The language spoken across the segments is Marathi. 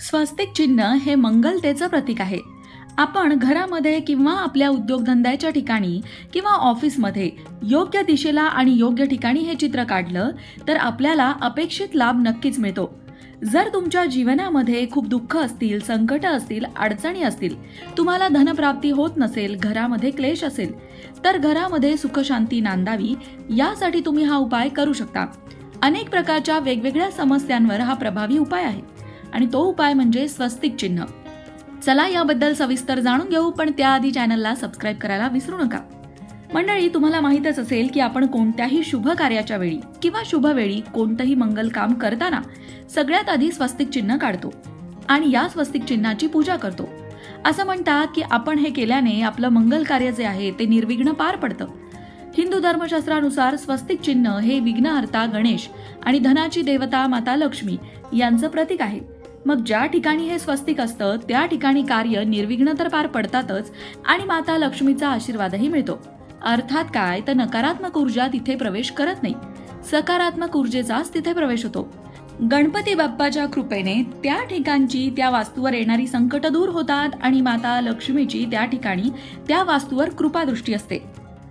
स्वस्तिक चिन्ह हे मंगलतेचं प्रतीक आहे. आपण घरामध्ये किंवा आपल्या उद्योगधंद्याच्या ठिकाणी किंवा ऑफिसमध्ये योग्य दिशेला आणि योग्य ठिकाणी हे चित्र काढलं तर आपल्याला अपेक्षित लाभ नक्कीच मिळतो. जर तुमच्या जीवनामध्ये खूप दुःख असतील संकट असतील अडचणी असतील तुम्हाला धनप्राप्ती होत नसेल घरामध्ये क्लेश असेल तर घरामध्ये सुखशांती नांदावी यासाठी तुम्ही हा उपाय करू शकता. अनेक प्रकारच्या वेगवेगळ्या समस्यांवर हा प्रभावी उपाय आहे. आणि तो उपाय म्हणजे स्वस्तिक चिन्ह. चला याबद्दल सविस्तर जाणून घेऊ पण त्याआधी चॅनलला सबस्क्राईब करायला विसरू नका. मंडळी तुम्हाला माहीतच असेल की आपण कोणत्याही शुभ कार्याच्या वेळी किंवा शुभ वेळी कोणतंही मंगल काम करताना सगळ्यात आधी स्वस्तिक चिन्ह काढतो आणि या स्वस्तिक चिन्हाची पूजा करतो. असं म्हणतात की आपण हे केल्याने आपलं मंगल कार्य जे आहे ते निर्विघ्न पार पडतं. हिंदू धर्मशास्त्रानुसार स्वस्तिक चिन्ह हे विघ्नहर्ता गणेश आणि धनाची देवता माता लक्ष्मी यांचं प्रतीक आहे. मग ज्या ठिकाणी हे स्वस्तिक असतं त्या ठिकाणी कार्य निर्विघ्न तर पार पडतातच आणि माता लक्ष्मीचा आशीर्वादही मिळतो. अर्थात काय? तर नकारात्मक ऊर्जा तिथे प्रवेश करत नाही. सकारात्मक ऊर्जेचाच तिथे प्रवेश होतो. गणपती बाप्पाच्या कृपेने त्या ठिकाणची त्या वास्तूवर येणारी संकट दूर होतात आणि माता लक्ष्मीची त्या ठिकाणी त्या वास्तूवर कृपादृष्टी असते.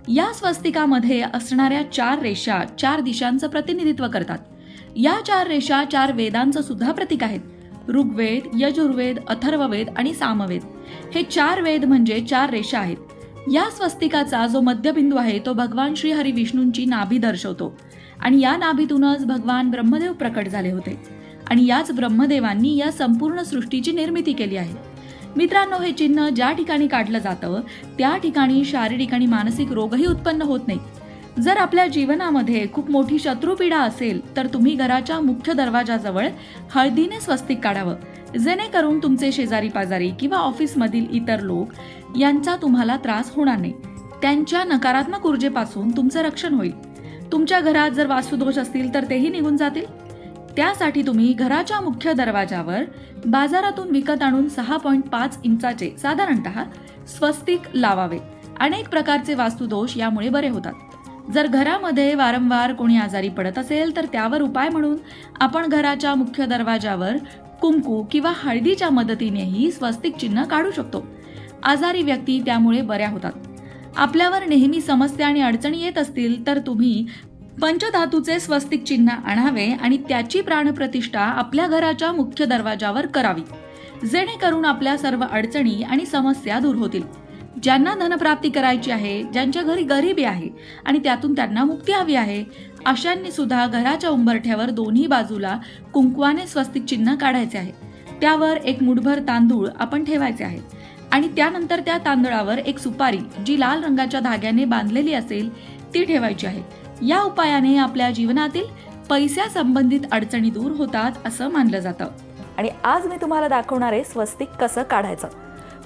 या स्वस्तिकामध्ये असणाऱ्या चार रेषा चार दिशांचं प्रतिनिधित्व करतात. या चार रेषा चार वेदांचं सुद्धा प्रतीक आहेत. ऋग्वेद यजुर्वेद अथर्ववेद आणि सामवेद. हे चार वेद म्हणजे चार रेषा आहेत. या स्वस्तिकाचा जो मध्यबिंदू आहे तो भगवान श्री हरी विष्णूंची नाभी दर्शवतो. आणि या नाभीतूनच भगवान ब्रह्मदेव प्रकट झाले होते. आणि याच ब्रह्मदेवांनी या संपूर्ण सृष्टीची निर्मिती केली आहे. मित्रांनो हे चिन्ह ज्या ठिकाणी काढलं जातं त्या ठिकाणी शारीरिक आणि मानसिक रोगही उत्पन्न होत नाही. जर आपल्या जीवनामध्ये खूप मोठी शत्रुपीडा असेल तर तुम्ही घराच्या मुख्य दरवाजाजवळ हळदीने स्वस्तिक काढावं. जेणेकरून तुमचे शेजारी पाजारी किंवा ऑफिसमधील इतर लोक यांचा तुम्हाला त्रास होणार नाही. त्यांच्या नकारात्मक ऊर्जेपासून तुमचं रक्षण होईल. तुमच्या घरात जर वास्तुदोष असतील तर तेही निघून जातील. त्यासाठी तुम्ही घराच्या मुख्य दरवाजावर बाजारातून विकत आणून सहा पॉईंट पाच इंचाचे साधारणतः स्वस्तिक लावावे. अनेक प्रकारचे वास्तुदोष यामुळे बरे होतात. जर घरामध्ये वारंवार कोणी आजारी पडत असेल तर त्यावर उपाय म्हणून आपण घराच्या मुख्य दरवाजावर कुंकू किंवा हळदीच्या मदतीनेही स्वस्तिक चिन्ह काढू शकतो. आजारी व्यक्ती त्यामुळे बऱ्या होतात. आपल्यावर नेहमी समस्या आणि अडचणी येत असतील तर तुम्ही पंचधातूचे स्वस्तिक चिन्ह आणावे आणि त्याची प्राणप्रतिष्ठा आपल्या घराच्या मुख्य दरवाजावर करावी. जेणेकरून आपल्या सर्व अडचणी आणि समस्या दूर होतील. ज्यांना धनप्राप्ती करायची आहे ज्यांच्या घरी गरिबी आहे आणि त्यातून त्यांना मुक्ती हवी आहे अशांनी सुद्धा घराच्या उंबरठ्यावर दोन्ही बाजूला कुंकवाने स्वस्तिक चिन्ह काढायचे आहे. त्यावर एक मुठभर तांदूळ आपण ठेवायचे आहे. आणि त्यानंतर त्या तांदळावर एक सुपारी जी लाल रंगाच्या धाग्याने बांधलेली असेल ती ठेवायची आहे. या उपायाने आपल्या जीवनातील पैसा संबंधित अडचणी दूर होतात असं मानलं जातं. आणि आज मी तुम्हाला दाखवणार आहे स्वस्तिक कसं काढायचं.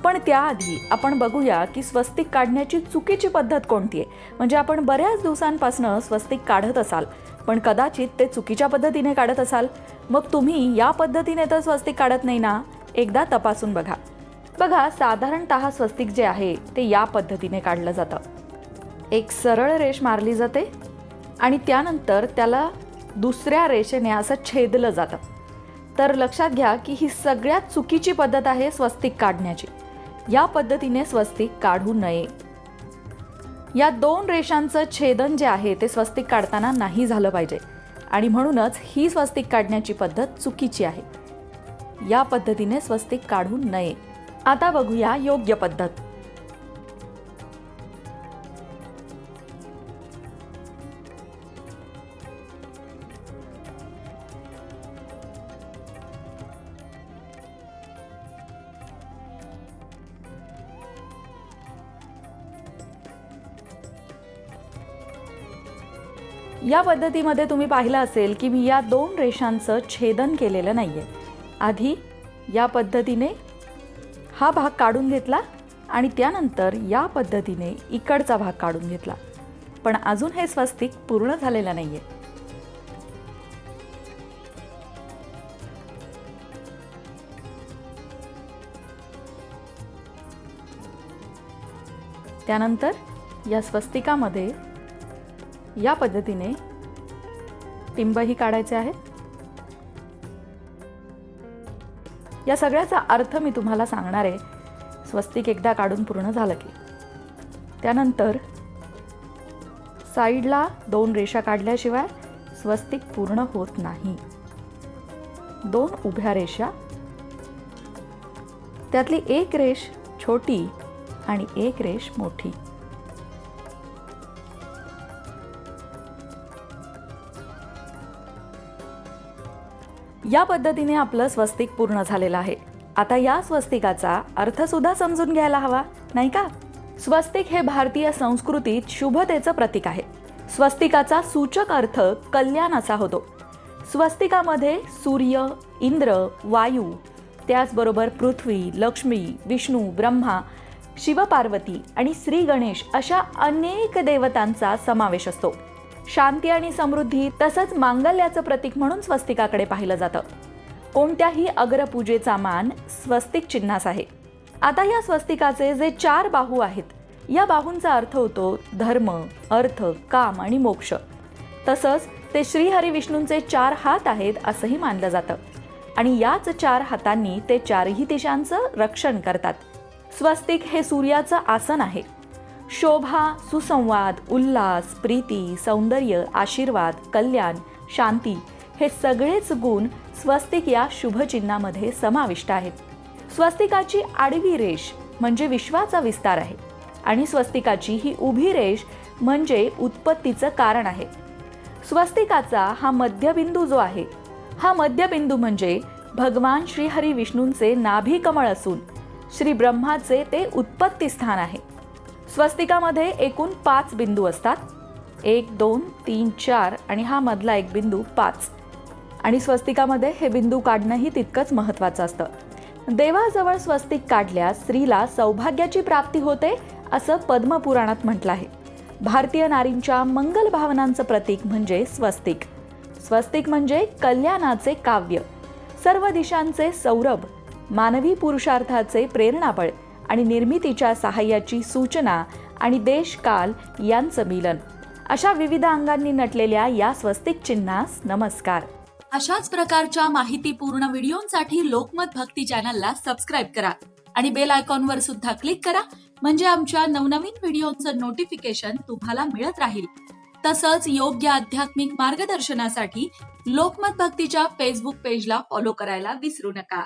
पण त्याआधी आपण बघूया की स्वस्तिक काढण्याची चुकीची पद्धत कोणती आहे. म्हणजे आपण बऱ्याच दिवसांपासून स्वस्तिक काढत असाल पण कदाचित ते चुकीच्या पद्धतीने काढत असाल. मग तुम्ही या पद्धतीने तर स्वस्तिक काढत नाही ना? एकदा तपासून बघा. बघा साधारणतः स्वस्तिक जे आहे ते या पद्धतीने काढलं जातं. एक सरळ रेष मारली जाते आणि त्यानंतर त्याला दुसऱ्या रेषेने असं छेदलं जातं. तर लक्षात घ्या की ही सगळ्यात चुकीची पद्धत आहे स्वस्तिक काढण्याची. या पद्धतीने स्वस्तिक काढू नये. या दोन रेषांचं छेदन जे आहे ते स्वस्तिक काढताना नाही झालं पाहिजे. आणि म्हणूनच ही स्वस्तिक काढण्याची पद्धत चुकीची आहे. या पद्धतीने स्वस्तिक काढू नये. आता बघूया योग्य पद्धत. या पद्धतीमध्ये तुम्ही पाहिलं असेल की मी या दोन रेषांचं छेदन केलेलं नाही आहे आधी या पद्धतीने हा भाग काढून घेतला आणि त्यानंतर या पद्धतीने इकडचा भाग काढून घेतला. पण अजून हे स्वस्तिक पूर्ण झालेलं नाही आहे त्यानंतर या स्वस्तिकामध्ये या पद्धतीने टिंबही काढायचे आहेत. या सगळ्याचा अर्थ मी तुम्हाला सांगणार आहे. स्वस्तिक एकदा काढून पूर्ण झालं की. त्यानंतर साईडला दोन रेषा काढल्याशिवाय स्वस्तिक पूर्ण होत नाही. दोन उभ्या रेषा. त्यातली एक रेष छोटी आणि एक रेष मोठी. या पद्धतीने आपलं स्वस्तिक पूर्ण झालेलं आहे. आता या स्वस्तिकाचा अर्थसुद्धा समजून घ्यायला हवा नाही का? स्वस्तिक हे भारतीय संस्कृतीत शुभतेचं प्रतीक आहे. स्वस्तिकाचा सूचक अर्थ कल्याण असा होतो. स्वस्तिकामध्ये सूर्य इंद्र वायू त्याचबरोबर पृथ्वी लक्ष्मी विष्णू ब्रह्मा शिवपार्वती आणि श्री गणेश अशा अनेक देवतांचा समावेश असतो. शांती आणि समृद्धी तसंच मांगल्याचं प्रतीक म्हणून स्वस्तिकाकडे पाहिलं जातं. कोणत्याही अग्रपूजेचा मान स्वस्तिक चिन्हास आहे. आता या स्वस्तिकाचे जे चार बाहू आहेत या बाहूंचा अर्थ होतो धर्म अर्थ काम आणि मोक्ष. तसंच ते श्रीहरी विष्णूंचे चार हात आहेत असंही मानलं जातं. आणि याच चार हातांनी ते चारही दिशांचं रक्षण करतात. स्वस्तिक हे सूर्याचं आसन आहे. शोभा सुसंवाद उल्हास प्रीती सौंदर्य आशीर्वाद कल्याण शांती हे सगळेच गुण स्वस्तिक या शुभचिन्हामध्ये समाविष्ट आहेत. स्वस्तिकाची आडवी रेष म्हणजे विश्वाचा विस्तार आहे आणि स्वस्तिकाची ही उभी रेष म्हणजे उत्पत्तीचं कारण आहे. स्वस्तिकाचा हा मध्यबिंदू जो आहे हा मध्यबिंदू म्हणजे भगवान श्रीहरी विष्णूंचे नाभिकमळ असून श्री ब्रह्माचे ते उत्पत्ती स्थान आहे. स्वस्तिकामध्ये एकूण पाच बिंदू असतात. एक दोन तीन चार आणि हा मधला एक बिंदू पाच. आणि स्वस्तिकामध्ये हे बिंदू काढणंही तितकंच महत्त्वाचं असतं. देवाजवळ स्वस्तिक काढल्यास स्त्रीला सौभाग्याची प्राप्ती होते असं पद्मपुराणात म्हटलं आहे. भारतीय नारींच्या मंगल भावनांचं प्रतीक म्हणजे स्वस्तिक. स्वस्तिक म्हणजे कल्याणाचे काव्य. सर्व दिशांचे सौरभ मानवी पुरुषार्थाचे प्रेरणाबळ आणि निर्मितीच्या सहाय्याची सूचना आणि देश काल यांचं मिलन. अशा विविध अंगांनी नटलेल्या या स्वस्तिक चिन्हास नमस्कार. अशाच प्रकारच्या माहितीपूर्ण व्हिडिओंसाठी लोकमत भक्ती चॅनलला सबस्क्राईब करा आणि बेल आयकॉनवर सुद्धा क्लिक करा म्हणजे आमच्या नवनवीन व्हिडिओचं नोटिफिकेशन तुम्हाला मिळत राहील. तसंच योग्य आध्यात्मिक मार्गदर्शनासाठी लोकमत भक्तीच्या फेसबुक पेजला फॉलो करायला विसरू नका.